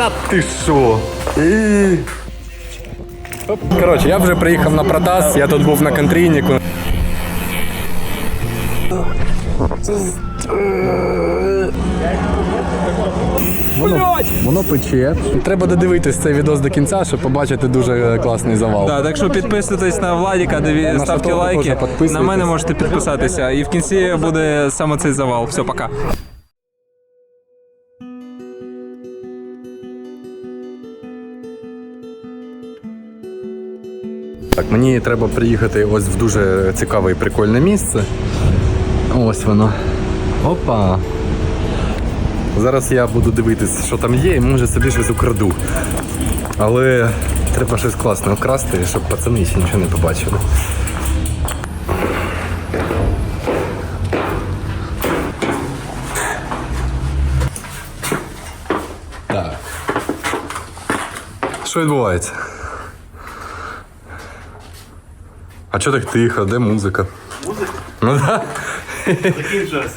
Та ти що? І... Коротше, я вже приїхав на продаж, я тут був на контрійнику. Воно, воно пече. Треба додивитись цей відос до кінця, щоб побачити дуже е, класний завал. Да, так що підписуйтесь на Владіка, диві- На ставте Шатова лайки. теж підписуйтесь. На мене можете підписатися. І в кінці буде саме цей завал. Все, пока. Мені треба приїхати ось в дуже цікаве і прикольне місце. Ось воно. Опа. Зараз я буду дивитися, що там є, і може собі щось украду. Але треба щось класне вкрасти, щоб пацани ще нічого не побачили. Так. Що відбувається? А чого так тихо? Де музика? Музика? Ну так. Такий час.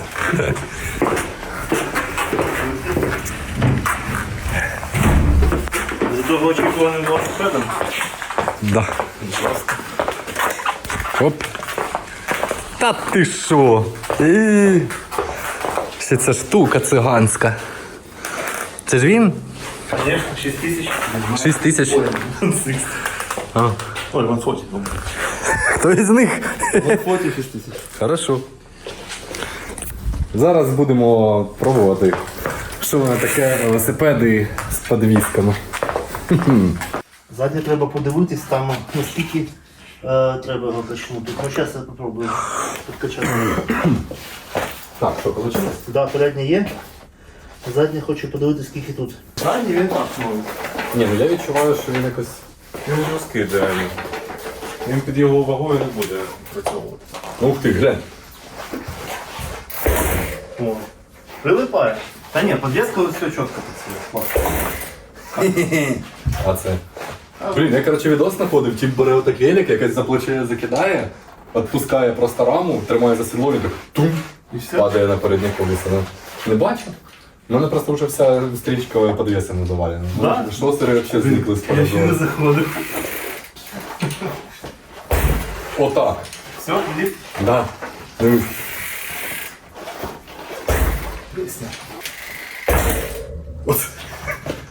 За довгоочікуваним велосипедом. Да. Оп. Та ти що? І... Ще ця штука циганська. Це ж він? Конечно, 6 тисяч. 6 тисяч. Ой, вон фотик. Хто із них? Вон 6 тисяч. Хорошо. Зараз будемо пробувати. Що воно таке велосипеди з подвісками. Заднє треба подивитись, там наскільки е, треба його качнути. Ну, зараз я попробую підкачати. Так, що вийшло? Да, переднє є. Заднє хочу подивитись, скільки тут. Заднє він так новий. Ні, ну я відчуваю, що він якось. Він жорсткий реально. Він під його вагою не буде працьовувати. Ух ти, глянь. О. Прилипає. Та ні, подвеска все чітко працює. А це. Блін, я коротше відос знаходив, тип бере отак велик, якось за плече закидає, відпускає просто раму, тримає за седло і так тум І все? падає на переднє колесо. Ну, Не бачу. У мене просто вже вся стрічка підвісами завалена. Да? Ну, Шосери взагалі зникли з Я ще не заходив. Отак. Все, іди. Да. Ну, От.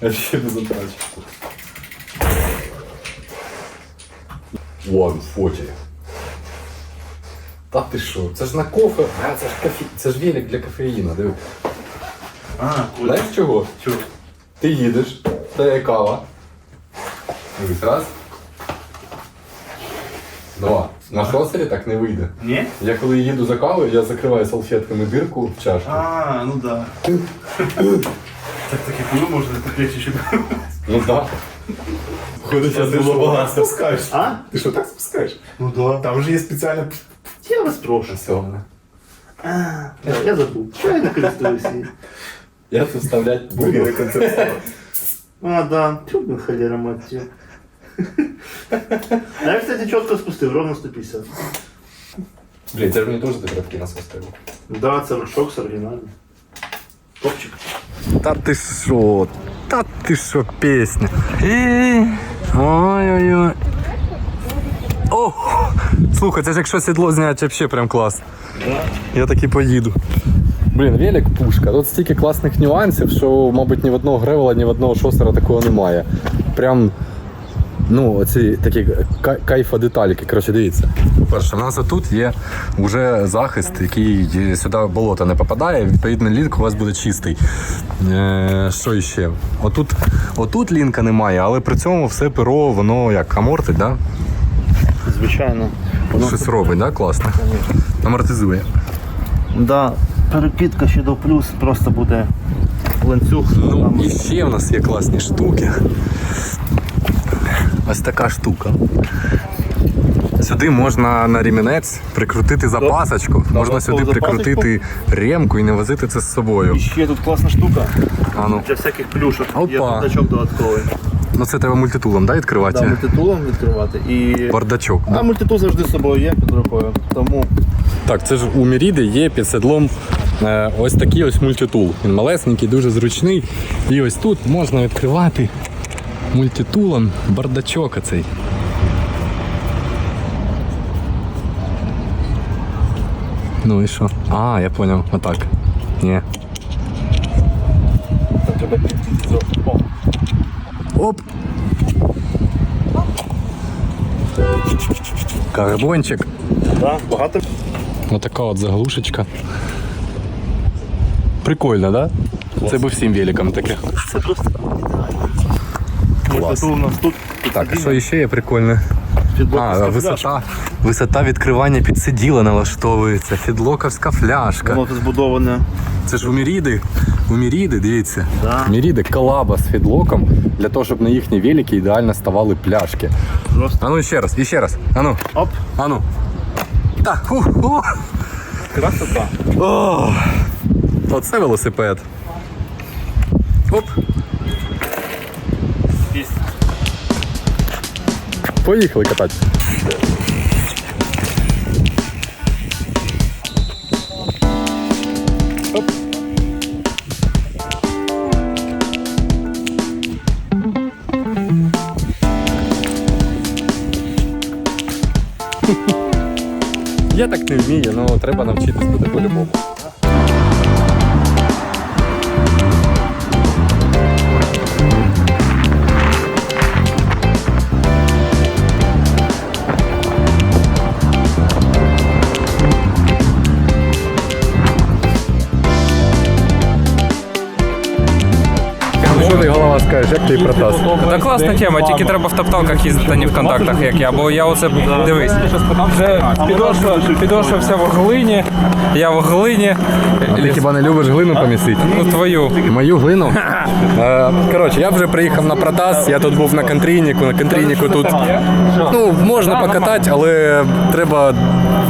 Я ще не затрачу. Вон, фоті. Та ти що? Це ж на кофе. А, це ж кофе. Це ж велик для кофеїна. Диви. А, куль. Знаєш чого? Чого? Ти їдеш, це є кава. Дивись, раз. Два. На шосері так не вийде. Ні? Я коли їду за кавою, я закриваю салфетками дирку в чашку. А, ну да. Так таке пиво можна так легче ще. Ну так. Ходить, Ти що, так спускаєш? А? Ти що так спускаєш? Ну да. Там же є спеціальна... Я вас прошу. Все. А, я забув. Чого я не користуюся? її? Я це вставлять буду. Бургери концепт. А, да. Чё, блин, холера мать её. А я, кстати, четко спустив, ровно 150. Блін, це ж мені теж такий насос треба. Да, це рушок з оригінальний. Топчик. Та ти що? Та ти що пісня? І... Ой-ой-ой. О! Слухай, це ж якщо сідло зняти, взагалі прям клас. Я таки поїду. Блін, велик пушка. Тут стільки класних нюансів, що, мабуть, ні в одного гревела, ні в одного шосера такого немає. Прям. Ну, оці такі кайфа детальки. Коротше, дивіться. По-перше, в нас тут є вже захист, який сюди болото не попадає. Відповідно, лінк у вас буде чистий. Е, що іще? Отут, отут лінка немає, але при цьому все перо, воно як амортить, да? Звичайно. Щось робить, да? класно. Амортизує. Да, перекидка ще до плюс, просто буде ланцюг. Ну, і ще в нас є класні штуки. Ось така штука. Сюди можна на рімінець прикрутити запасочку, можна сюди запасочку. прикрутити ремку і не возити це з собою. І ще тут класна штука А ну, для всяких плюшок. Є бардачок додатковий. ну це треба мультитулом, да, Да, відкривати? мультитулом відкривати. І... Бардачок. А мультитул завжди з собою є під рукою. Тому Так, це ж у Міріди є під седлом е, ось такий ось мультитул. Він малесенький, дуже зручний. І ось тут можна відкривати мультитулом бардачок оцей. Ну і що? А, я понял, отак. Ні. Оп! Карбончик. Да, багато. Отака от заглушечка. Прикольно, да? Це би всім великам таке. Це просто ідеально. Ось у нас тут Так, а що ще є прикольне? А, висота, висота відкривання підсиділа налаштовується. Фідлоковська фляжка. Воно тут збудоване. Це ж у Міріди. У Міріди, дивіться. Да. Міріди колаба з фідлоком для того, щоб на їхні велики ідеально ставали пляшки. Просто А ну ще раз, і ще раз. А ну, оп. а ну. Так, фу, фу. Красота. О, оце велосипед. Оп. Поїхали катати. Я так не вмію, але треба навчитись буде по-любому. Голова як ти протас? Та класна тема, тільки треба в топталках їздити, а не в контактах, як я. Бо я оце дивись. Вже підошва, підошва вся в глині, я в глині. Ти хіба не любиш глину помісити? Ну твою. Мою глину. Е, Коротше, я вже приїхав на Протас, я тут був на контрійнику. На контрійнику тут ну, можна покатати, але треба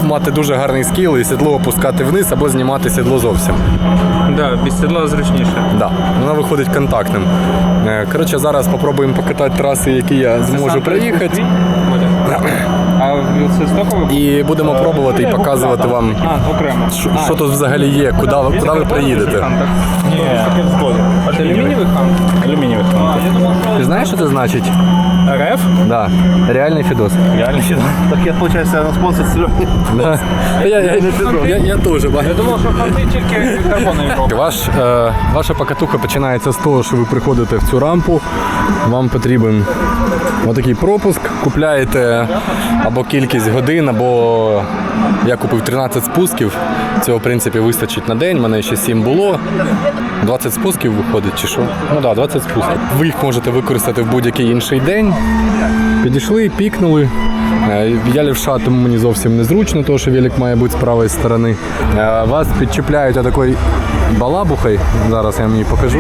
мати дуже гарний скіл і сідло опускати вниз або знімати сідло зовсім. Да, без сідла зручніше. Да, воно виходить контактним. Е, Коротше, зараз спробуємо покатати траси, які я зможу проїхати. А це стоковий? І будемо пробувати і показувати вам, А, окремо. що, що тут взагалі є, куди, ви- куди ви приїдете. Ні. Це алюмінієвий хам? Алюмінієвий хам. Ти знаєш, що це значить? РФ? Да. Реальний фідос. Реально. Так я, виходить, на спонсор Сереги. Да. Я, я, я, я теж бачу. Я думав, що хамти тільки карбонові роблять. Ваш, е, ваша покатуха починається з того, що ви приходите в цю рампу. Вам потрібен отакий пропуск. Купляєте або кількість годин, або я купив 13 спусків. Цього, в принципі, вистачить на день. Мене ще 7 було. 20 спусків виходить, чи що? Ну так, да, 20 спусків. Ви їх можете використати в будь-який інший день. Підійшли, пікнули. Е, Я лівша, тому мені зовсім незручно, тому що велик має бути з правої сторони. Е, Вас підчіпляють отакою балабухою. Зараз я вам її покажу.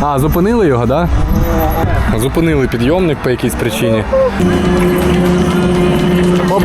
А, зупинили його, так? Да? Зупинили підйомник по якійсь причині. Оп.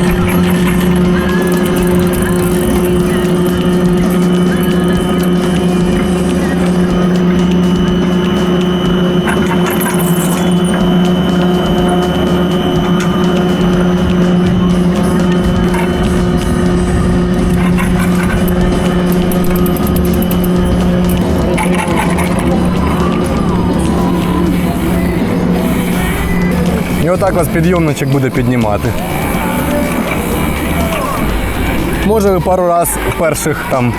Отак вас підйомничок буде піднімати. Може ви пару раз перших там.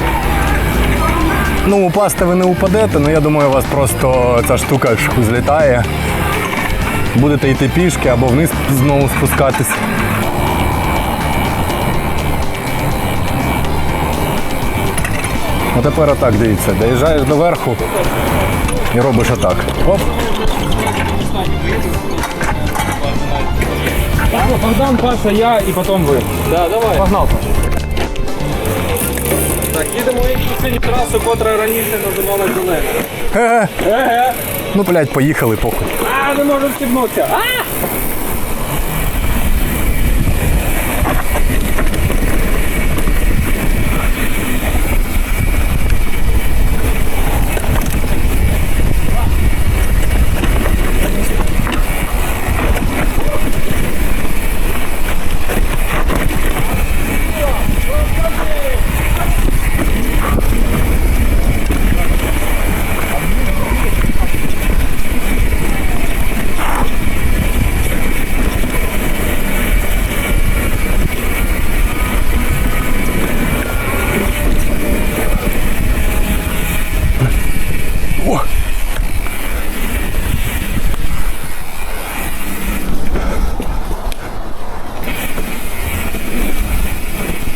Ну, упасти ви не упадете, але я думаю, у вас просто ця штука злітає. Будете йти пішки або вниз знову спускатись. А тепер отак дивіться, доїжджаєш до верху і робиш отак. Оп. Богдан, Паша, я і потім ви. Да, давай. Погнав. Так, їдемо в цю трасу, котра раніше називалася Зелена. Е-е. Еге. Ну, блядь, поїхали похуй. А, не можу стібнутися. А!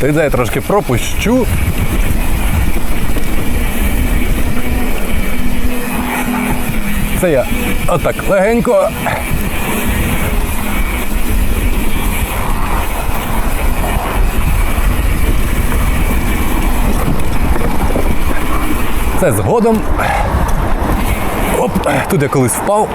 Тоді я трошки пропущу. Це я отак легенько. Це згодом. Оп, тут я колись впав.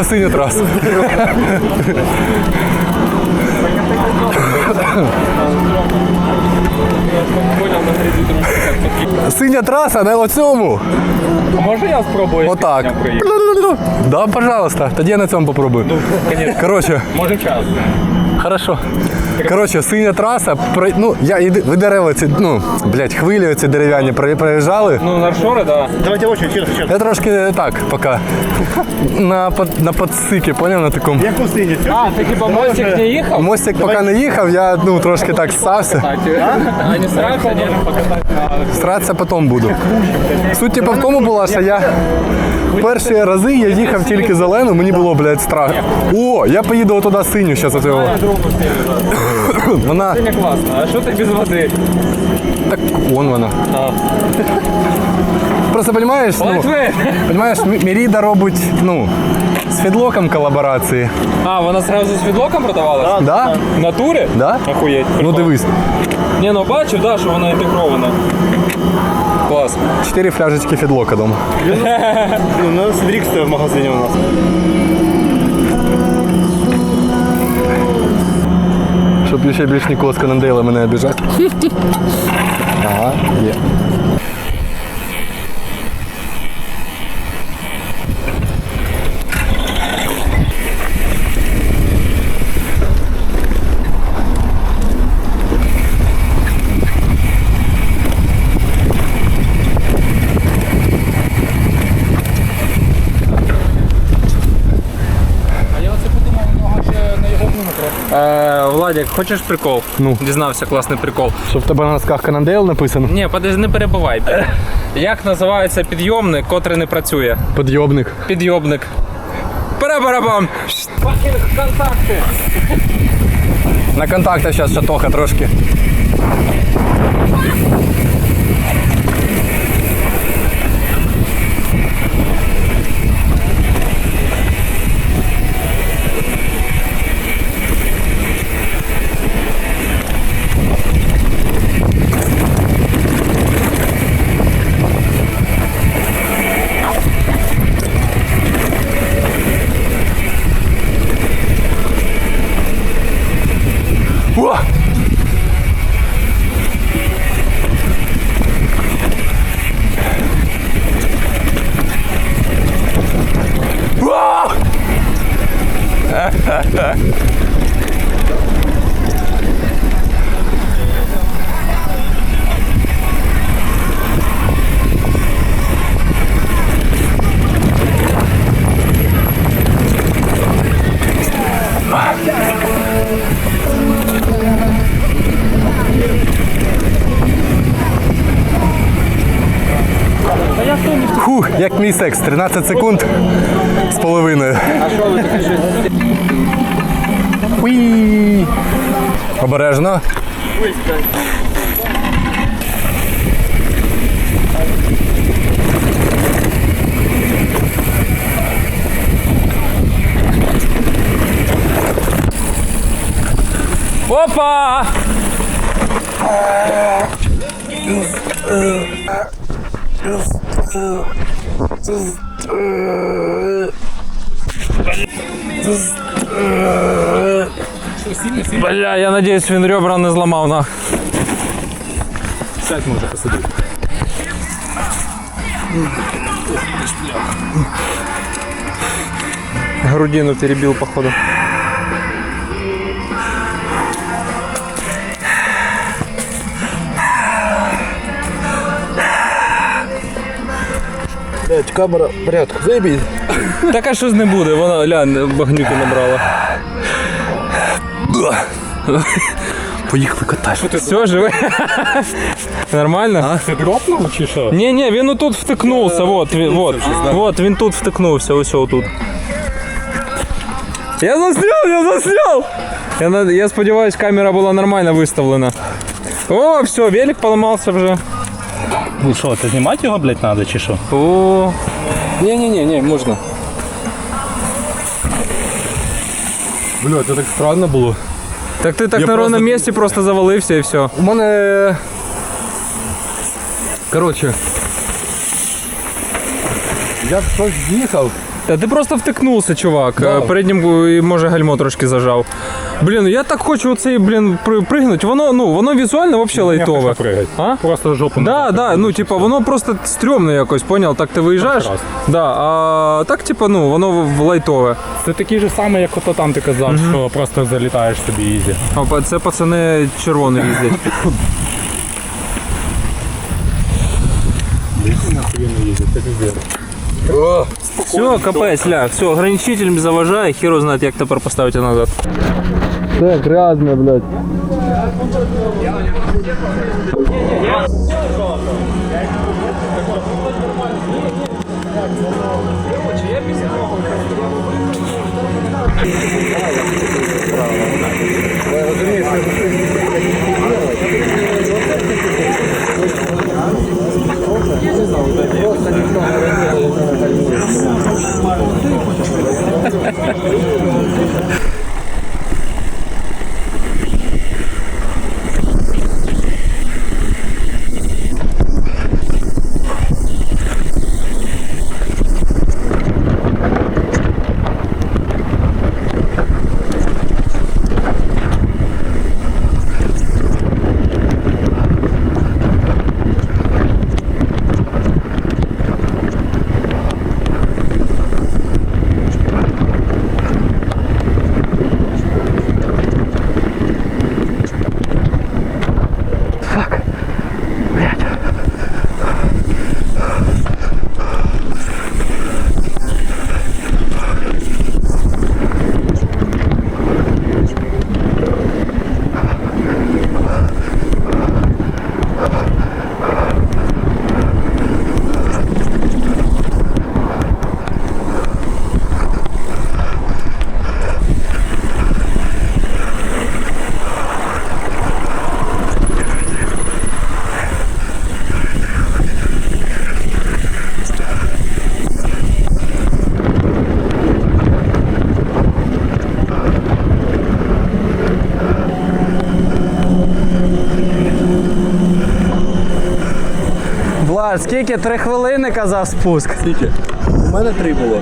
Проїхав синю трасу. Синя траса, не оцьому. Може я спробую? Отак. Да, пожалуйста. Тоді я на цьому попробую. Коротше, Може час. Хорошо. Коротше, синя траса. про- Ну, я іди- ви дерева ці, ну, блядь, хвилі ці дерев'яні про- проїжджали. Ну, на шори, да. Давайте очередь, черг, черг. Я трошки так, поки на, под- на подсикі, поняв, на такому. Я пустині. А, ти хіба мостик не їхав? Мостик поки не їхав, я ну, трошки так ссався. А не старався, ні? Стратися потім буду. Суть типу в тому була, що я перші рази я їхав тільки зелену, мені було, блядь, страх. О, я поїду туди синю, зараз от його. Вона. Не класно. А що ти без води? Так вон вона. Просто розумієш, ну, розумієш, Міріда робить, ну, з фідлоком колаборації. А, вона сразу з відлоком продавалась? Да? В натурі? Да? Охуєть. Ну прикол. дивись, Ні, ну бачив, да, що вона інтегрована. Клас. чотири фляжечки фідлока дома. У нас в рік стоїть в магазині у нас. Щоб ще більш ніколи з Канандейла мене обіжати. Ага, є. Е, Владик, хочеш прикол? Ну. Дізнався класний прикол. Щоб в тебе на носках Канандейл написано. Ні, подожди, не перебувай. Як називається підйомник, котрий не працює? Підйомник. Підйомник. Перебарабам! Факінг контакти! На контактах зараз шатоха трошки. Мій секс, 13 секунд Бля, я надіюсь, він ребра не зламав на. Сядь може посидіти. Грудину перебил, походу. Блять, камера в порядку. Заебіть. Так а щось не буде, вона глянь, багнюки набрала. Поїхали катаєш. Все, живе? Нормально? Ти дропнув чи що? Ні, ні, він отут втикнувся, вот, він, вот, вот, він тут втикнувся, ось отут. Я засняв, я засняв! Я, на- я сподіваюсь, камера була нормально виставлена. О, все, велик поламався вже. Ну що, це знімати його, блядь, треба чи що? О. Ні-ні-ні, ні, можна. Бля, це так странно було. Так ти так Я на ровному просто- місці просто завалився і все. У мене. Коротше. Я щось з'їхав. Та ти просто втикнувся, чувак. Е, Переднім е, може гальмо трошки зажав. Блін, я так хочу оцей, блін, при- пригнути. Воно, ну, воно візуально взагалі лайтове. А? Просто жопу Да, да, ну типа воно просто стрьомне якось, понял? Так ти виїжджаєш. раз. Да, а так, типа, ну, воно в- в лайтове. Це такий же самий, як ото там ти казав, що просто залітаєш собі ізі. А па- це пацани червоні їздять. Все, капець, ля, все, ограничитель заважає, хіро знає, як тепер поставити назад. Все грязне, блядь. Влад, скільки? Три хвилини казав спуск. Скільки? У мене три було.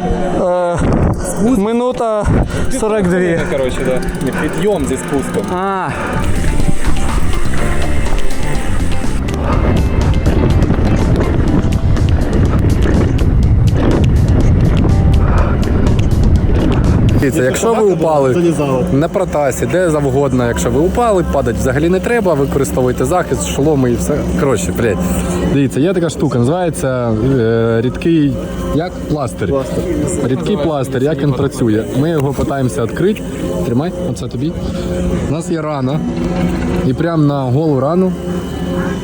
Е, минута 42. Коротше, да. Підйом зі спуском. А. Дивіться, якщо ви упали на протасі, де завгодно, якщо ви упали, падати взагалі не треба, використовуйте захист, шоломи і все. Коротше, блядь. Дивіться, є така штука, називається е, рідкий як пластир. Рідкий пластир, як він працює. Ми його питаємося відкрити. Тримай, оце тобі. У нас є рана. І прямо на голу рану.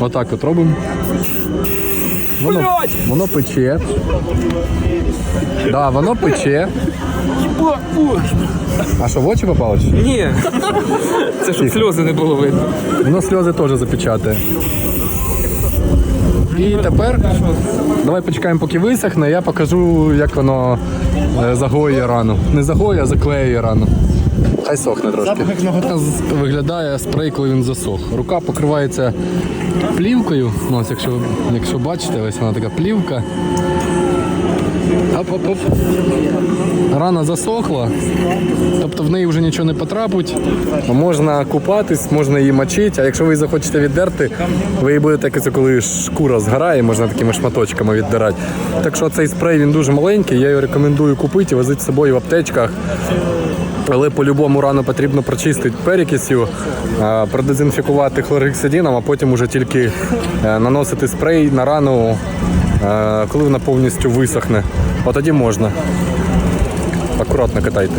Отак от робимо. Воно, воно пече. Да, воно пече. А що в очі попало? чи? Ні. Це щоб сльози не було видно. Воно сльози теж запечатає. І тепер давай почекаємо, поки висохне, я покажу, як воно е, загоює рану. Не загоює, а заклеює рану. Хай сохне трошки. Виглядає спрей, коли він засох. Рука покривається плівкою. Ну, ось якщо, якщо бачите, ось вона така плівка. Оп-оп-оп. Рана засохла, тобто в неї вже нічого не потрапить. Можна купатись, можна її мочити, а якщо ви її захочете віддерти, ви її будете якось, коли шкура згорає, можна такими шматочками віддирати. Так що цей спрей він дуже маленький, я його рекомендую купити і возити з собою в аптечках. Але по-любому рану потрібно прочистити перекисю, е, продезінфікувати хлоргексидином, а потім уже тільки е, наносити спрей на рану коли вона повністю висохне, от тоді можна. Акуратно катайте.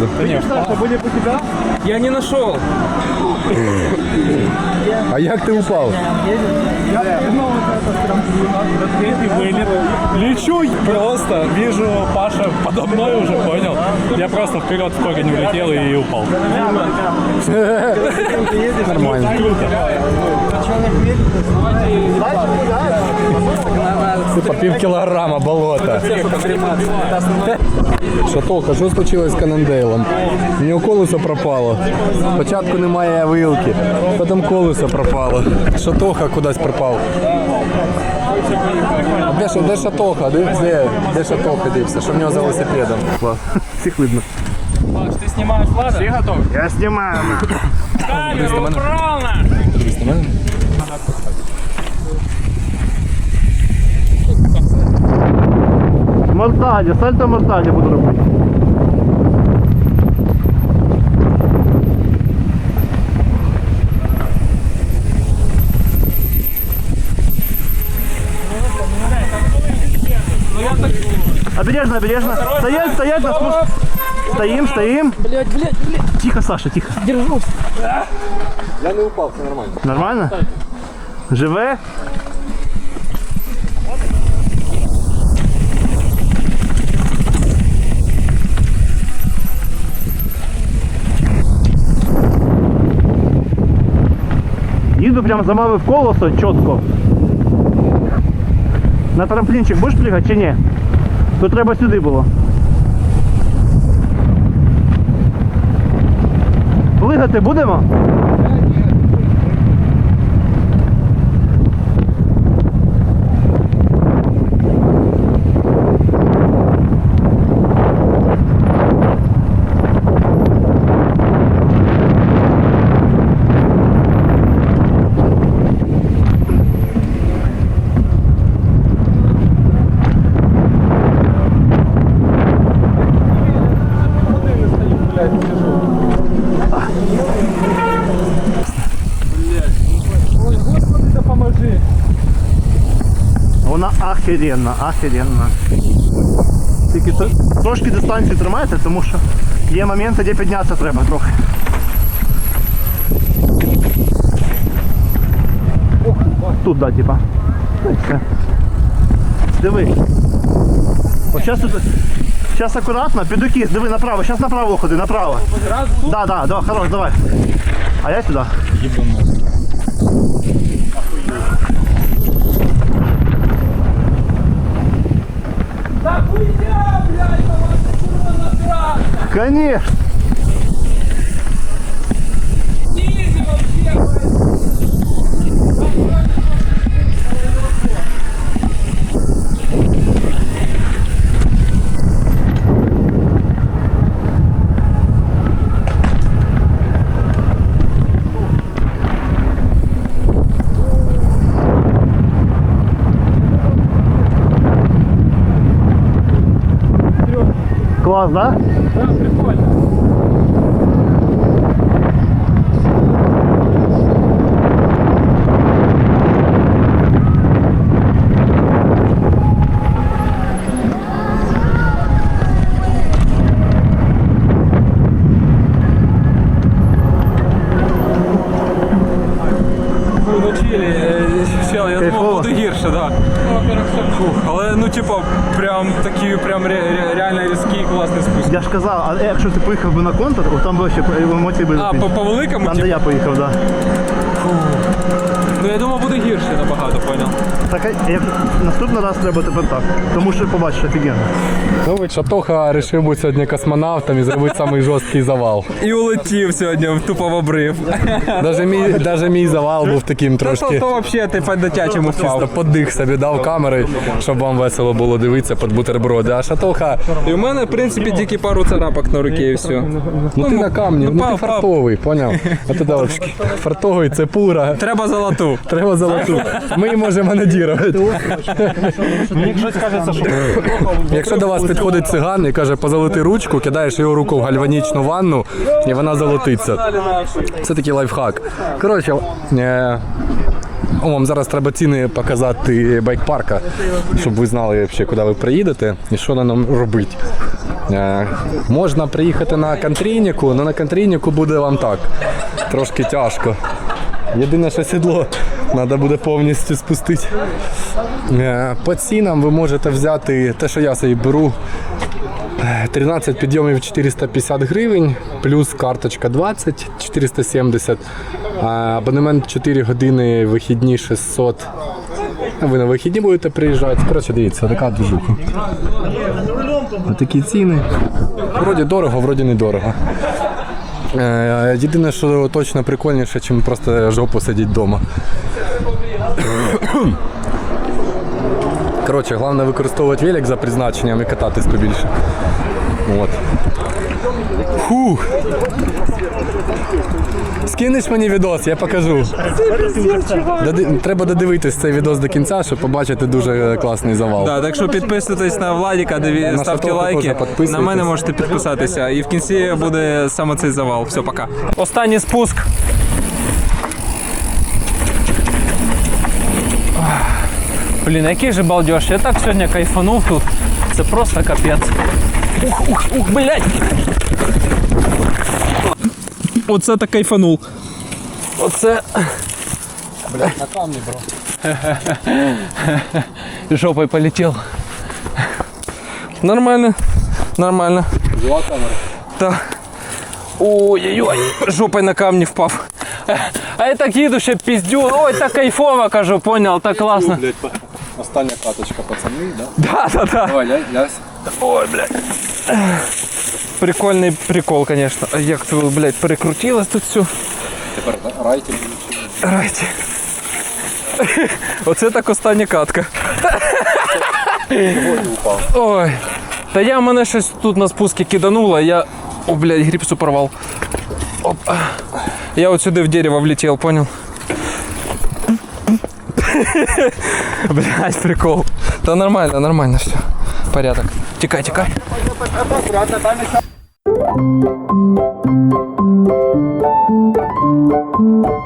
Би, мабуть, ні разу. Я не нашел. А як ти упав? Лечу, просто вижу Паша подо мной уже? Я просто вперед в корень улетел и упал. Нормально. Типа пів кілограма болота. Шатоха, що случилось з Канандейлом? У нього колесо пропало. Спочатку немає вилки, потім колесо пропало. Шатоха кудись пропав. Де, де шатоха? Де, де, де шатоха дився? Що в нього за велосипедом? Клас. Всіх видно. Паш, ты снимаешь ладно? Все готов? Я знімаю. Камеру убрал на! Сальто морталі буду робити. Обережно, обережно. Стоять, стоять, на спуск. Стоим, стоим. Блять, блять, блять. Тихо, Саша, тихо. Держусь. Я не упав, все нормально. Нормально? Живе? Їду прям замовив колесо чітко. На трамплінчик будеш плігати чи ні? То треба сюди було. Плигати будемо? Вона ахеренна, ахеренна. Тільки то- трошки дистанцію тримайте, тому що є моменти, де піднятися треба трохи. Тут, да, типа. Ну, і все. Диви. От зараз тут. Зараз акуратно, підукіс, диви направо, зараз направо ходи, направо. Да, да, да, хорош, давай. А я сюди. Конечно. Класс, да? Фух, але ну типа прям такі прям ре, ре, реально різкі класний спуск. Я ж казав, а якщо ти поїхав би на контур, там би ще емоції би. А, по, по великому? Там, де типу? я поїхав, так. Да. Ну я думав буде гірше набагато, поняв. Так, а як наступний раз треба тепер так. Тому що побачиш офігенно. Ну, Шатоха вирішив бути сьогодні космонавтом і зробити самий жорсткий завал. І улетів сьогодні в тупо в обрив. Даже мій, даже мій завал був таким То, то, трошки. то взагалі ти по дитячому Чисто впав. подих собі дав камери, щоб вам весело було дивитися під бутерброди. А шатоха, І в мене, в принципі, тільки пару царапок на руці і все. ну ти на камні, ну ти пав, пав. фартовий, поняв? А ти от фартовий, це пура. Треба золоту. Треба золоту. Ми її можемо надірувати. Мені щось кажеться, що Якщо до вас підходить циган і каже позолоти ручку, кидаєш його руку в гальванічну ванну і вона золотиться. Це такий лайфхак. Коротше, е, о, вам зараз треба ціни показати байк-парка, щоб ви знали, куди ви приїдете і що на нам робити. Е, можна приїхати на контрійнику, але на контрійнику буде вам так. Трошки тяжко. Єдине, що сідло треба буде повністю спустити. Е, По цінам ви можете взяти те, що я собі беру. е, 13 підйомів 450 гривень, плюс карточка 20 470, а абонемент 4 години, вихідні 600. Ну, Ви на вихідні будете приїжджати. Коротше, дивіться, така движуха. Такі ціни. Вроді дорого, вроді недорого. Е, Єдине, що точно прикольніше, чим просто жопу сидіти вдома. Коротше, головне використовувати велик за призначенням і кататись побільше. От. Фух. Скинеш мені відос, я покажу. Доди- Треба додивитись цей відос до кінця, щоб побачити дуже класний завал. Да, так що підписуйтесь на Владіка, диві- ставте лайки. На мене можете підписатися. І в кінці буде саме цей завал. Все, пока. Останній спуск. Блін, який же балдеж. Я так сьогодні кайфанув тут. Це просто капець. Ух, ух, ух, блядь. Оце так кайфанув. Оце. Блядь, на камні, бро. Жопой полетел. Нормально. Нормально. Була камера. Да. Ой-ой-ой, жопой на камні впав. А я так їду ще піздю. Ой, так кайфово, кажу, понял, так класно. Остання каточка, пацани, да? Да, да, да. Давай, ля- лясь. Ой, блядь. Прикольний прикол, конечно. А як це, блядь, перекрутилось тут все. Тепер райте. Райте. Оце так остання катка. Ой. Та я мене щось тут на спуску кидануло, я. О, блядь, грипсу порвал. Оп. Я вот сюда в дерево влетел, понял? Блядь, прикол. Да нормально, нормально все. Порядок. Тикай, тикай. Thank